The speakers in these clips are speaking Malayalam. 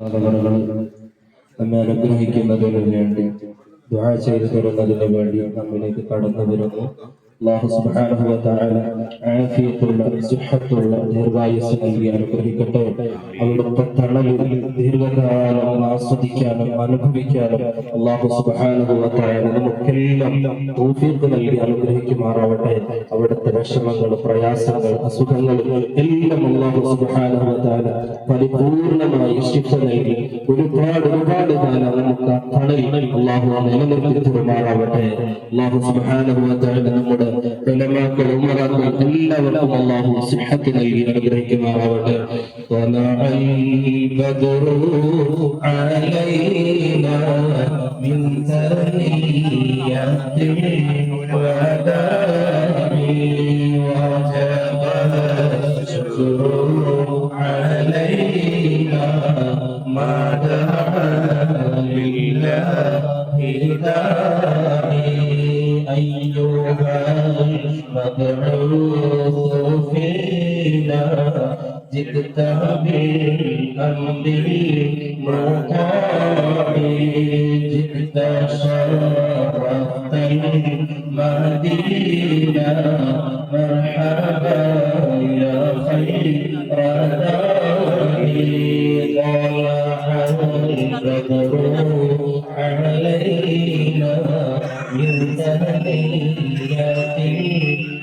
കഥകളുകൾ നമ്മെ അനുഗ്രഹിക്കുന്നതിന് വേണ്ടി ദുആ ചെയ്തു തരുന്നതിന് വേണ്ടി നമ്മിലേക്ക് കടന്നു വരുന്നു. വ തആല ആഫിയത്തുള്ള സുഹത്തുള്ള ദീർഘായുസ് നൽകി അനുഗ്രഹിക്കട്ടെ. അവിടുത്തെ തണലിൽ ദീർഘകാലം ആസ്വദിക്കാനും അനുഭവിക്കാനും വ തആല നമുക്കെല്ലാം തൗഫീഖ് നൽകി അനുഗ്രഹിക്കുമാറാവട്ടെ. അവിടുത്തെ വിഷമങ്ങൾ പ്രയാസങ്ങൾ അസുഖങ്ങൾ എല്ലാം വ തആല പരിപൂർണമായി ശിക്ഷ നൽകി ഒരുപാട് ഒരുപാട് കാലം നമുക്ക് തണലിൽ അള്ളാഹു നിലനിർത്തി തരുമാറാവട്ടെ അള്ളാഹു സുബ്ഹാനഹു വ തആല നമ്മുടെ ഉലമാക്കൾ ഉമറാക്കൾ എല്ലാവർക്കും അള്ളാഹു സിഹത്ത് നൽകി അനുഗ്രഹിക്കുമാറാവട്ടെ طلع البدر علينا من ثنيات الوداع وجب الشكر علينا ما دعا لله داعي أيها المبعوث فينا جئت بالأمر المطاع جئت شرفت المدينة مرحبا يا خير داعي طلع البدر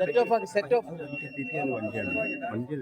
സെറ്റ് ഓഫ് സെറ്റ് ഓഫ് വണ്ടിയാണ്. വണ്ടി